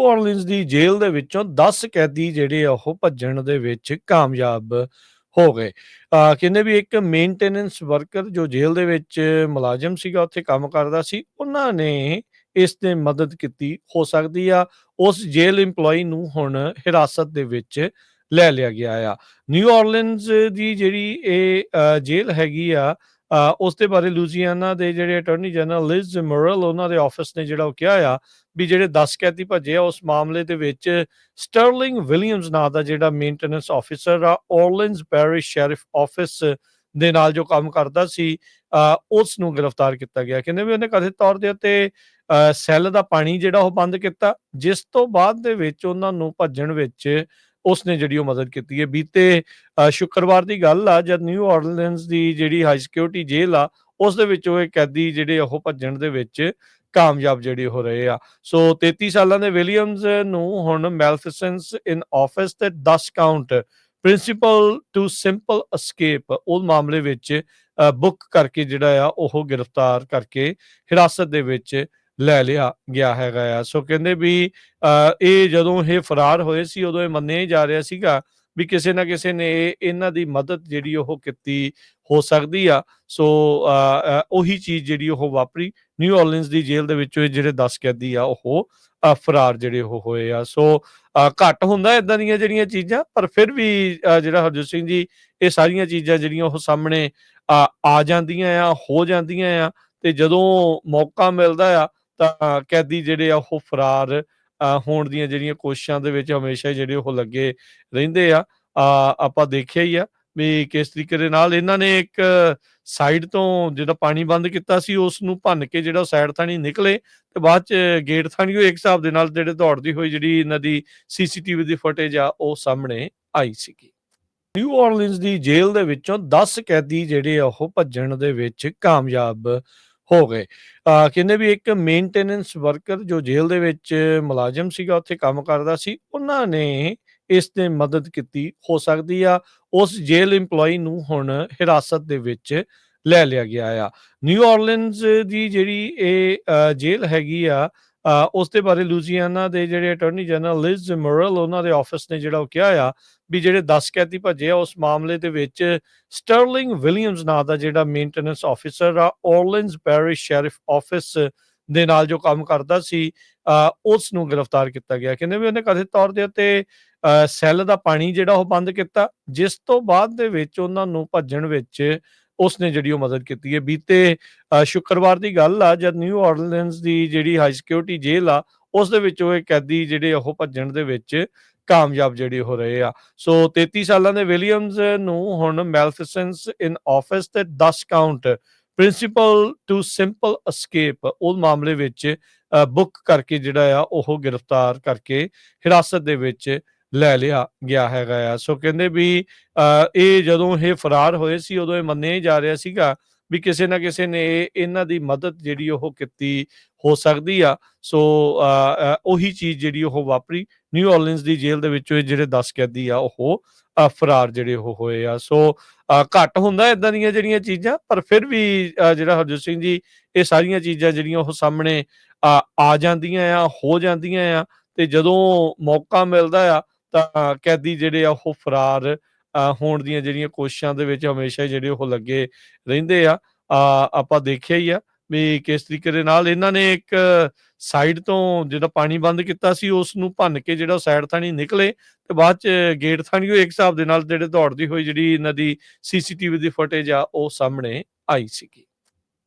New ਆਰਲੀਨਜ਼ ਦੀ ਜੇਲ੍ਹ ਦੇ ਵਿੱਚੋਂ 10 ਕੈਦੀ ਜਿਹੜੇ ਆ ਉਹ ਭੱਜਣ ਦੇ ਵਿੱਚ ਕਾਮਯਾਬ ਹੋ ਗਏ। ਕਹਿੰਦੇ ਵੀ ਇੱਕ ਮੇਨਟੇਨੈਂਸ ਵਰਕਰ ਜੋ ਜੇਲ੍ਹ ਦੇ ਵਿੱਚ ਮੁਲਾਜ਼ਮ ਸੀਗਾ, ਉੱਥੇ ਕੰਮ ਕਰਦਾ ਸੀ, ਉਹਨਾਂ ਨੇ ਇਸ ਤੇ ਮਦਦ ਕੀਤੀ। ਹੋ ਸਕਦੀ ਆ ਉਸ ਜੇਲ੍ਹ EMPLOYE ਨੂੰ ਹੁਣ ਹਿਰਾਸਤ ਦੇ ਵਿੱਚ ਲੈ ਲਿਆ ਗਿਆ ਆ। ਨਿਊ ਆਰਲੀਨਜ਼ ਦੀ ਜਿਹੜੀ ਇਹ ਜੇਲ੍ਹ ਹੈਗੀ ਆ ਉਸ ਦੇ ਬਾਰੇ ਲੂਜ਼ੀਆਨਾ ਦੇ ਜਿਹੜੇ ਅਟਾਰਨੀ ਜਨਰਲ ਲਿਜ਼ ਮੋਰਲ ਉਹਨਾਂ ਦੇ ਆਫਿਸ ਨੇ ਜਿਹੜਾ ਉਹ ਕਿਹਾ ਆ ਵੀ ਜਿਹੜੇ 10 ਕੈਦੀ ਭੱਜੇ ਆ ਉਸ ਮਾਮਲੇ ਦੇ ਵਿੱਚ ਸਟਰਲਿੰਗ ਵਿਲੀਅਮਸ ਨਾਂ ਦਾ ਜਿਹੜਾ ਮੇਨਟੇਨੈਂਸ ਆਫੀਸਰ ਆ ਔਰਲਿੰਸ ਪੈਰਿਸ਼ ਸ਼ੈਰਿਫ ਆਫਿਸ ਦੇ ਨਾਲ ਜੋ ਕੰਮ ਕਰਦਾ ਸੀ ਅ, ਉਸ ਨੂੰ ਗ੍ਰਿਫਤਾਰ ਕੀਤਾ ਗਿਆ। ਕਹਿੰਦੇ ਵੀ ਉਹਨੇ ਕਥਿਤ ਤੌਰ ਦੇ ਉੱਤੇ ਅ, ਸੈੱਲ ਦਾ ਪਾਣੀ ਜਿਹੜਾ ਉਹ ਬੰਦ ਕੀਤਾ ਜਿਸ ਤੋਂ ਬਾਅਦ ਦੇ ਵਿੱਚ ਉਹਨਾਂ ਨੂੰ ਭੱਜਣ ਵਿੱਚ ਉਸਨੇ ਜਿਹੜੀ ਉਹ ਮਦਦ ਕੀਤੀ ਹੈ। ਬੀਤੇ ਸ਼ੁੱਕਰਵਾਰ ਦੀ ਗੱਲ ਆ, ਜਦ ਨਿਊ ਆਰਲੀਨਜ਼ ਦੀ ਜਿਹੜੀ ਹਾਈ ਸਿਕਿਉਰਿਟੀ ਜੇਲ੍ਹ ਆ, ਉਸ ਦੇ ਵਿੱਚ ਉਹ ਕੈਦੀ ਜਿਹੜੇ ਉਹ ਭੱਜਣ ਦੇ ਵਿੱਚ ਕਾਮਯਾਬ ਜਿਹੜੇ ਹੋ ਰਹੇ ਆ। ਸੋ 33 ਸਾਲਾਂ ਦੇ ਵਿਲੀਅਮਸ ਨੂੰ ਹੁਣ ਮੈਲਫੀਸੈਂਸ ਇਨ ਆਫਿਸ ਤੇ 10 count, principal to simple escape, ਉਹ ਮਾਮਲੇ ਵਿੱਚ ਬੁੱਕ ਕਰਕੇ ਜਿਹੜਾ ਆ, ਉਹ ਗ੍ਰਿਫਤਾਰ ਕਰਕੇ ਹਿਰਾਸਤ ਦੇ ਵਿੱਚ ਲੈ ਲਿਆ ਗਿਆ ਹੈਗਾ ਆ। ਸੋ ਕਹਿੰਦੇ ਵੀ ਅ, ਇਹ ਜਦੋਂ ਇਹ ਫਰਾਰ ਹੋਏ ਸੀ ਉਦੋਂ ਇਹ ਮੰਨਿਆ ਹੀ ਜਾ ਰਿਹਾ ਸੀਗਾ ਵੀ ਕਿਸੇ ਨਾ ਕਿਸੇ ਨੇ ਇਹਨਾਂ ਦੀ ਮਦਦ ਜਿਹੜੀ ਉਹ ਕੀਤੀ ਹੋ ਸਕਦੀ ਆ। ਸੋ ਉਹੀ ਚੀਜ਼ ਜਿਹੜੀ ਉਹ ਵਾਪਰੀ। ਨਿਊ ਆਰਲੀਨਜ਼ ਦੀ ਜੇਲ੍ਹ ਦੇ ਵਿੱਚੋਂ ਜਿਹੜੇ 10 ਕੈਦੀ ਆ ਉਹ ਫਰਾਰ ਜਿਹੜੇ ਉਹ ਹੋਏ ਆ। ਸੋ ਅ, ਘੱਟ ਹੁੰਦਾ ਇਦਾਂ ਦੀਆਂ ਜਿਹੜੀਆਂ ਚੀਜ਼ਾਂ ਪਰ ਫਿਰ ਵੀ ਜਿਹੜਾ ਹਰਜੋਤ ਸਿੰਘ ਜੀ ਇਹ ਸਾਰੀਆਂ ਚੀਜ਼ਾਂ ਜਿਹੜੀਆਂ ਉਹ ਸਾਹਮਣੇ ਆ ਆ ਜਾਂਦੀਆਂ ਆ ਹੋ ਜਾਂਦੀਆਂ ਆ। ਤੇ ਜਦੋਂ ਮੌਕਾ ਮਿਲਦਾ ਆ ਤਾਂ ਕੈਦੀ ਜਿਹੜੇ ਆ, ਉਹ ਫਰਾਰ ਹੋਣ ਦੀਆਂ ਜਿਹੜੀਆਂ ਕੋਸ਼ਿਸ਼ਾਂ ਦੇ ਵਿੱਚ ਹਮੇਸ਼ਾ ਜਿਹੜੇ ਉਹ ਲੱਗੇ ਰਹਿੰਦੇ ਆ। ਆਪਾਂ ਦੇਖਿਆ ਹੀ ਆ ਵੀ ਕਿਸ ਤਰੀਕੇ ਦੇ ਨਾਲ ਇਹਨਾਂ ਨੇ ਇੱਕ ਸਾਈਡ ਤੋਂ ਜਿਹੜਾ ਪਾਣੀ ਬੰਦ ਕੀਤਾ ਸੀ ਉਸ ਨੂੰ ਭੰਨ ਕੇ ਜਿਹੜਾ ਸਾਈਡ ਥਾਣੀ ਨਿਕਲੇ ਤੇ ਬਾਅਦ ਚ ਗੇਟ ਥਾਣੀਓ ਇੱਕ ਹਿਸਾਬ ਦੇ ਨਾਲ ਜਿਹੜੇ ਦੌੜਦੀ ਹੋਈ ਜਿਹੜੀ ਇਹਨਾਂ ਦੀ ਸੀਸੀਟੀਵੀ ਦੀ ਫੁਟੇਜ ਆ, ਉਹ ਸਾਹਮਣੇ ਆਈ ਸੀਗੀ। ਨਿਊ ਆਰਲੀਨਜ਼ ਦੀ ਜੇਲ੍ਹ ਦੇ ਵਿੱਚੋਂ 10 ਕੈਦੀ ਜਿਹੜੇ ਆ, ਉਹ ਭੱਜਣ ਦੇ ਵਿੱਚ ਕਾਮਯਾਬ ਹੋ ਗਏ। ਕਹਿੰਦੇ ਵੀ ਇੱਕ ਮੇਨਟੇਨੈਂਸ ਵਰਕਰ ਜੋ ਜੇਲ੍ਹ ਦੇ ਵਿੱਚ ਮੁਲਾਜ਼ਮ ਸੀਗਾ, ਉੱਥੇ ਕੰਮ ਕਰਦਾ ਸੀ, ਉਹਨਾਂ ਨੇ ਇਸ 'ਤੇ ਮਦਦ ਕੀਤੀ। ਹੋ ਸਕਦੀ ਆ ਉਸ ਜੇਲ੍ਹ EMPLOYE ਨੂੰ ਹੁਣ ਹਿਰਾਸਤ ਦੇ ਵਿੱਚ ਲੈ ਲਿਆ ਗਿਆ ਆ। ਨਿਊ ਆਰਲੀਨਜ਼ ਦੀ ਜਿਹੜੀ ਇਹ ਜੇਲ੍ਹ ਹੈਗੀ ਆ ਉਸ ਦੇ ਬਾਰੇ ਲੂਜ਼ੀਆਨਾ ਦੇ ਜਿਹੜੇ ਅਟਾਰਨੀ ਜਨਰਲ ਲਿਜ਼ ਮੋਰਲ ਉਹਨਾਂ ਦੇ ਆਫਿਸ ਨੇ ਜਿਹੜਾ ਉਹ ਕਿਹਾ ਆ ਵੀ ਜਿਹੜੇ 10 ਕੈਦੀ ਭੱਜੇ ਆ ਉਸ ਮਾਮਲੇ ਦੇ ਵਿੱਚ ਸਟਰਲਿੰਗ ਵਿਲੀਅਮਸ ਨਾਂ ਦਾ ਜਿਹੜਾ ਮੇਨਟੇਨੈਂਸ ਆਫੀਸਰ ਆ ਔਰਲਿੰਸ ਪੈਰਿਸ਼ ਸ਼ੈਰਿਫ ਆਫਿਸ ਦੇ ਨਾਲ ਜੋ ਕੰਮ ਕਰਦਾ ਸੀ ਉਸ ਨੂੰ ਗ੍ਰਿਫਤਾਰ ਕੀਤਾ ਗਿਆ। ਕਹਿੰਦੇ ਵੀ ਉਹਨੇ ਕਥਿਤ ਤੌਰ ਦੇ ਉੱਤੇ ਅ, ਸੈੱਲ ਦਾ ਪਾਣੀ ਜਿਹੜਾ ਉਹ ਬੰਦ ਕੀਤਾ ਜਿਸ ਤੋਂ ਬਾਅਦ ਦੇ ਵਿੱਚ ਉਹਨਾਂ ਨੂੰ ਭੱਜਣ ਵਿੱਚ ਉਸਨੇ ਜਿਹੜੀ ਉਹ ਮਦਦ ਕੀਤੀ ਹੈ। ਬੀਤੇ ਸ਼ੁੱਕਰਵਾਰ ਦੀ ਗੱਲ ਆ, ਜਦ ਨਿਊ ਆਰਲੀਨਜ਼ ਦੀ ਜਿਹੜੀ ਹਾਈ ਸਿਕਿਉਰਿਟੀ ਜੇਲ੍ਹ ਆ, ਉਸ ਦੇ ਵਿੱਚ ਉਹ ਕੈਦੀ ਜਿਹੜੇ ਉਹ ਭੱਜਣ ਦੇ ਵਿੱਚ ਕਾਮਯਾਬ ਜਿਹੜੇ ਹੋ ਰਹੇ ਆ। ਸੋ 33 ਸਾਲਾਂ ਦੇ ਵਿਲੀਅਮਸ ਨੂੰ ਹੁਣ ਮੈਲਫੀਸੈਂਸ ਇਨ ਆਫਿਸ ਤੇ 10 count, principal to simple escape, ਉਹ ਮਾਮਲੇ ਵਿੱਚ ਬੁੱਕ ਕਰਕੇ ਜਿਹੜਾ ਆ, ਉਹ ਗ੍ਰਿਫਤਾਰ ਕਰਕੇ ਹਿਰਾਸਤ ਦੇ ਵਿੱਚ ਲੈ ਲਿਆ ਗਿਆ ਹੈਗਾ ਆ। ਸੋ ਕਹਿੰਦੇ ਵੀ ਅ, ਇਹ ਜਦੋਂ ਇਹ ਫਰਾਰ ਹੋਏ ਸੀ ਉਦੋਂ ਇਹ ਮੰਨਿਆ ਹੀ ਜਾ ਰਿਹਾ ਸੀਗਾ ਵੀ ਕਿਸੇ ਨਾ ਕਿਸੇ ਨੇ ਇਹਨਾਂ ਦੀ ਮਦਦ ਜਿਹੜੀ ਉਹ ਕੀਤੀ ਹੋ ਸਕਦੀ ਆ। ਸੋ ਅ, ਉਹੀ ਚੀਜ਼ ਜਿਹੜੀ ਉਹ ਵਾਪਰੀ। ਨਿਊ ਆਰਲੀਨਜ਼ ਦੀ ਜੇਲ੍ਹ ਦੇ ਵਿੱਚੋਂ ਇਹ ਜਿਹੜੇ 10 ਕੈਦੀ ਆ ਉਹ ਫਰਾਰ ਜਿਹੜੇ ਉਹ ਹੋਏ ਆ। ਸੋ ਘੱਟ ਹੁੰਦਾ ਇਦਾਂ ਦੀਆਂ ਜਿਹੜੀਆਂ ਚੀਜ਼ਾਂ ਪਰ ਫਿਰ ਵੀ ਅ, ਜਿਹੜਾ ਹਰਜੋਤ ਸਿੰਘ ਜੀ ਇਹ ਸਾਰੀਆਂ ਚੀਜ਼ਾਂ ਜਿਹੜੀਆਂ ਉਹ ਸਾਹਮਣੇ ਆ ਆ ਜਾਂਦੀਆਂ ਆ ਹੋ ਜਾਂਦੀਆਂ ਆ। ਤੇ ਜਦੋਂ ਮੌਕਾ ਮਿਲਦਾ ਆ ਤਾਂ ਕੈਦੀ ਜਿਹੜੇ ਆ, ਉਹ ਫਰਾਰ ਹੋਣ ਦੀਆਂ ਜਿਹੜੀਆਂ ਕੋਸ਼ਿਸ਼ਾਂ ਦੇ ਵਿੱਚ ਹਮੇਸ਼ਾ ਜਿਹੜੇ ਉਹ ਲੱਗੇ ਰਹਿੰਦੇ ਆ। ਆਪਾਂ ਦੇਖਿਆ ਹੀ ਆ ਵੀ ਕਿਸ ਤਰੀਕੇ ਦੇ ਨਾਲ ਇਹਨਾਂ ਨੇ ਇੱਕ ਸਾਈਡ ਤੋਂ ਜਿਹੜਾ ਪਾਣੀ ਬੰਦ ਕੀਤਾ ਸੀ ਉਸ ਨੂੰ ਭੰਨ ਕੇ ਜਿਹੜਾ ਸਾਈਡ ਥਾਣੀ ਨਿਕਲੇ ਤੇ ਬਾਅਦ ਚ ਗੇਟ ਥਾਣੀਓ ਇੱਕ ਹਿਸਾਬ ਦੇ ਨਾਲ ਜਿਹੜੇ ਦੌੜਦੀ ਹੋਈ ਜਿਹੜੀ ਇਹਨਾਂ ਦੀ ਸੀਸੀਟੀਵੀ ਦੀ ਫੁਟੇਜ ਆ, ਉਹ ਸਾਹਮਣੇ ਆਈ ਸੀਗੀ।